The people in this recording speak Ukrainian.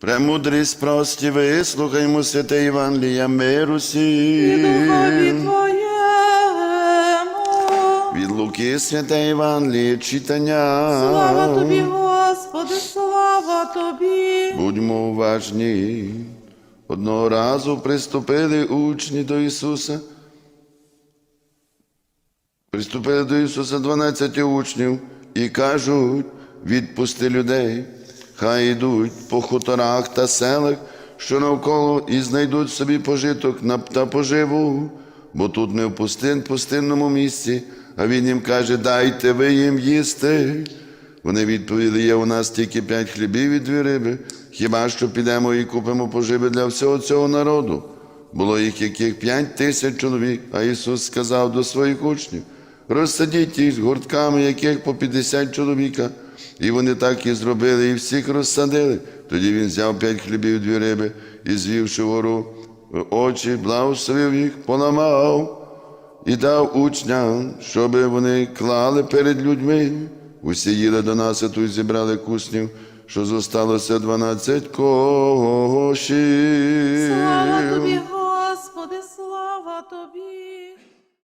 Премудрість прості, вислухаймо святе Євангелія миру і сі. духові Від Луки святе Євангеліє читання. Слава Тобі, Господи, слава Тобі. Будьмо уважні. Одного разу приступили учні до Ісуса. Приступили до Ісуса 12 учнів і кажуть, відпусти людей, хай йдуть по хуторах та селах, що навколо, і знайдуть собі пожиток на- та поживу, бо тут ми в пустин, пустинному місці, а він їм каже, дайте ви їм їсти. Вони відповіли, є у нас тільки п'ять хлібів і дві риби. Хіба що підемо і купимо поживи для всього цього народу? Було їх яких п'ять тисяч чоловік, а Ісус сказав до своїх учнів, розсадіть їх гуртками, яких по 50 чоловіка. І вони так і зробили, і всіх розсадили. Тоді він взяв п'ять хлібів дві риби і звівши вгору очі, благословив їх, поламав і дав учням, щоб вони клали перед людьми. Усі їли до нас, і тут зібрали куснів, що зосталося дванадцять кошів. Слава Тобі, Господи, слава Тобі.